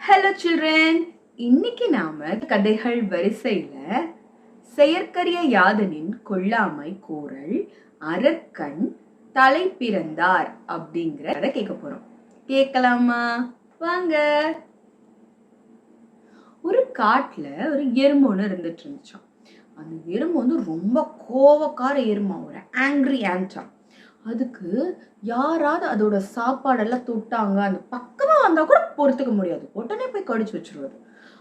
Hello children இன்னைக்கு நாம கதைகள் வரிசையில செயற்கரிய யாதனின் கொள்ளாமை கோரல் அரக்கன் தலை பிறந்தார் அப்படிங்கிற கதை கேட்க போறோம். கேட்கலாமா? வாங்க. ஒரு காட்டுல ஒரு எறும்பு ஒன்று இருந்துட்டு இருந்துச்சான் அந்த எறும்பு வந்து ரொம்ப கோவக்கார எறும்பா ஒரு ஆங்கிரி ஆன்டா அதுக்கு யாராவது அதோட சாப்பாடெல்லாம் தொட்டாங்க அந்த பக்கமாக வந்தால் கூட பொறுத்துக்க முடியாது. உடனே போய் கடிச்சு வச்சுருவது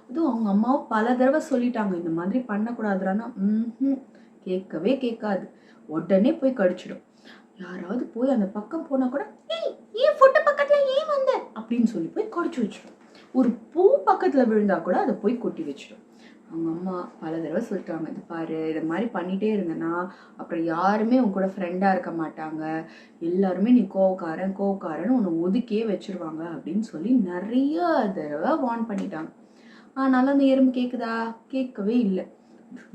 அதுவும் அவங்க அம்மாவும் பல தடவை சொல்லிட்டாங்க இந்த மாதிரி பண்ணக்கூடாதுறான்னா ம் கேட்கவே கேட்காது. உடனே போய் கடிச்சிடும். யாராவது போய் அந்த பக்கம் போனால் கூட ஏய் ஏன் ஃபுட்டு பக்கத்தில் ஏன் வந்த? அப்படின்னு சொல்லி போய் கடிச்சு வச்சிடும். ஒரு பூ பக்கத்தில் விழுந்தா கூட அதை போய் கொட்டி வச்சிடும். அவங்க அம்மா பல தடவை சொல்லிட்டாங்க இது பாரு இதை மாதிரி பண்ணிட்டே இருந்தேன்னா அப்புறம் யாருமே உன் கூட ஃப்ரெண்டாக இருக்க மாட்டாங்க. எல்லாருமே நீ கோவக்காரன் கோவக்காரன்னு உன்னை ஒதுக்கியே வச்சிருவாங்க. அப்படின்னு சொல்லி நிறைய தடவை வார்ன் பண்ணிட்டாங்க. ஆனாலும் அந்த எறும்பு கேட்குதா கேட்கவே இல்லை.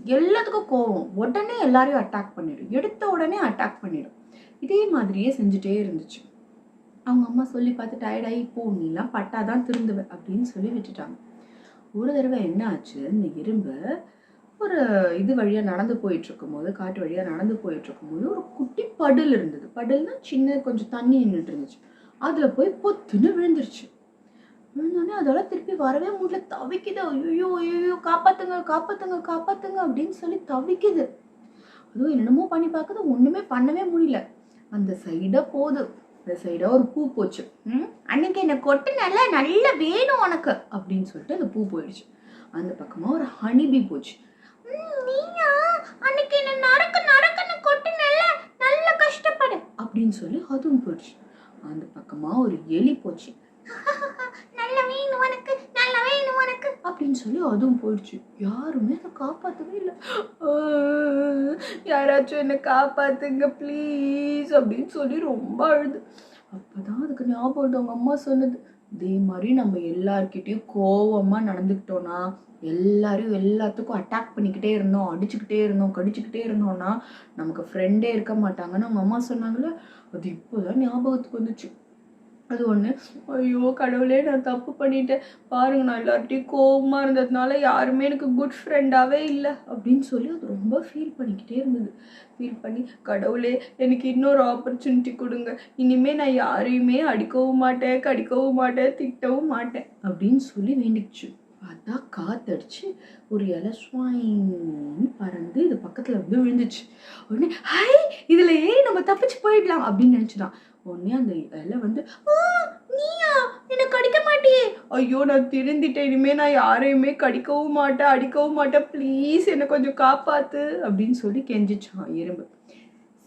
எல்லாத்துக்கும் கோவம். உடனே எல்லாரையும் அட்டாக் பண்ணிடும். எடுத்த உடனே அட்டாக் பண்ணிடும். இதே மாதிரியே செஞ்சுட்டே இருந்துச்சு. அவங்க அம்மா சொல்லி பார்த்து டயர்டாகி போ நீலாம் பட்டாதான் திருந்துவேன் அப்படின்னு சொல்லி விட்டுட்டாங்க. ஒரு தடவை என்ன ஆச்சு இந்த எறும்பு ஒரு இது வழியாக நடந்து போயிட்டு இருக்கும்போது காட்டு வழியாக நடந்து போயிட்டு இருக்கும்போது ஒரு குட்டி படல் இருந்தது. படல்னா சின்ன கொஞ்சம் தண்ணி நின்றுட்டு இருந்துச்சு. அதில் போய் பொத்துன்னு விழுந்துருச்சு. விழுந்தோடனே அதெல்லாம் திருப்பி வரவே முடியல. தவிக்குது. ஐயோ ஐயோ காப்பாத்துங்க காப்பாத்துங்க காப்பாத்துங்க அப்படின்னு சொல்லி தவிக்குது. அதுவும் என்னென்னமோ பண்ணி பார்க்குது. ஒன்றுமே பண்ணவே முடியல. அந்த சைடாக போகுது. இந்த சைடாக ஒரு பூ போச்சு. ம்? அன்னைக்கு என்னை கொட்டு நல்லா நல்லா வேணும் உனக்கு. அப்படின்னு சொல்லிட்டு அந்த பூ போயிடுச்சு. அந்த பக்கமாக ஒரு ஹனிபி போச்சு. நீயா? அன்னைக்கு என்ன நரக்கு நரக்குன்னு கொட்டுனல்ல நல்ல கஷ்டப்படு. அப்படின்னு சொல்லி அதுவும் போயிடுச்சு. அந்த பக்கமாக ஒரு எலி போச்சு. அப்படின்னு சொல்லி அதுவும் போயிடுச்சு. யாருமே அதை காப்பாற்றவே இல்லை. யாராச்சும் என்னை காப்பாற்றுங்க ப்ளீஸ் அப்படின்னு சொல்லி ரொம்ப அழுது. அப்போ தான் அதுக்கு ஞாபகம் வருது அவங்க அம்மா சொன்னது. இதே மாதிரி நம்ம எல்லார்கிட்டயும் கோவமாக நடந்துக்கிட்டோம்னா எல்லாரையும் எல்லாத்துக்கும் அட்டாக் பண்ணிக்கிட்டே இருந்தோம் அடிச்சுக்கிட்டே இருந்தோம் கடிச்சுக்கிட்டே இருந்தோம்னா நமக்கு ஃப்ரெண்டே இருக்க மாட்டாங்கன்னு அவங்க அம்மா சொன்னாங்களே அது இப்போதான் ஞாபகத்துக்கு வந்துச்சு. அது ஒன்று ஐயோ கடவுளே நான் தப்பு பண்ணிட்டேன். பாருங்க நான் எல்லார்ட்டையும் கோபமாக இருந்ததுனால யாருமே எனக்கு குட் ஃப்ரெண்டாகவே இல்லை அப்படின்னு சொல்லி அது ரொம்ப ஃபீல் பண்ணிக்கிட்டே இருந்தது. ஃபீல் பண்ணி கடவுளே எனக்கு இன்னொரு ஆப்பர்ச்சுனிட்டி கொடுங்க. இனிமேல் நான் யாரையுமே அடிக்கவும் மாட்டேன் கடிக்கவும் மாட்டேன் திட்டவும் மாட்டேன் அப்படின்னு சொல்லி வேண்டிக்கிச்சு. பார்த்தா காத்தடிச்சு ஒரு இலை ஸ்வாயின்னு பறந்து இது பக்கத்தில் வந்து விழுந்துச்சு. உடனே ஹை இதில் ஏறி நம்ம தப்பிச்சு போயிடலாம்? அப்படின்னு நினச்சிதான். உடனே அந்த இலை வந்து நீயா? என்ன கடிக்க மாட்டியே. ஐயோ நான் திருந்திட்டேன். இனிமே நான் யாரையுமே கடிக்கவும் மாட்டேன் அடிக்கவும் மாட்டேன். ப்ளீஸ் என்னை கொஞ்சம் காப்பாத்து. அப்படின்னு சொல்லி கெஞ்சிச்சான் எறும்பு.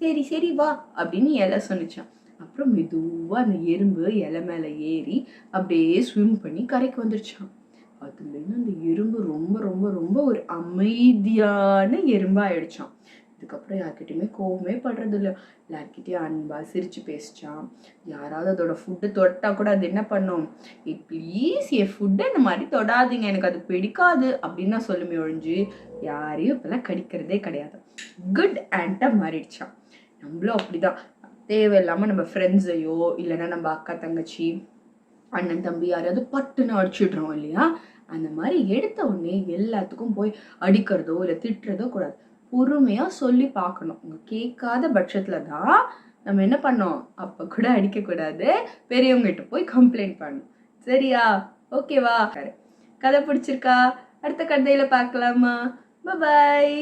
சரி சரி வா அப்படின்னு இலை சொன்னிச்சான். அப்புறம் மெதுவாக அந்த எறும்பு இலை மேலே ஏறி அப்படியே ஸ்விம் பண்ணி கரைக்கு வந்துருச்சான். அதுலேருந்து அந்த எறும்பு ரொம்ப ரொம்ப ரொம்ப ஒரு அமைதியான எறும்பாயிடுச்சான். இதுக்கப்புறம் யார்கிட்டையுமே கோவமே படுறது இல்லை. எல்லார்கிட்டயும் அன்பா சிரிச்சு பேசிச்சான். யாராவது அதோட ஃபுட்டு தொட்டா கூட அது என்ன பண்ணும்? இட் ப்ளீஸ் என் ஃபுட்டை இந்த மாதிரி தொடாதீங்க. எனக்கு அது பிடிக்காது அப்படின்னு நான் சொல்லுமே ஒழிஞ்சு யாரையும் இப்பெல்லாம் கடிக்கிறதே கிடையாது. குட் ஆன்ட்டா மாறிடுச்சான். நம்மளும் அப்படிதான். தேவையில்லாமல் நம்ம ஃப்ரெண்ட்ஸையோ இல்லைன்னா நம்ம அக்கா தங்கச்சி அண்ணன் தம்பி யாரையாவது பட்டுன்னு அடிச்சிடுறோம் இல்லையா? அந்த மாதிரி எடுத்த உடனே எல்லாத்துக்கும் போய் அடிக்கிறதோ இல்லை திட்டுறதோ கூடாது. பொறுமையாக சொல்லி பார்க்கணும். அவங்க கேட்காத பட்சத்தில் தான் நம்ம என்ன பண்ணோம்? அப்போ கூட அடிக்கக்கூடாது பெரியவங்ககிட்ட போய் கம்ப்ளைண்ட் பண்ணணும். சரியா? ஓகேவா கதை பிடிச்சிருக்கா? அடுத்த கதையில் பார்க்கலாமா? பாய்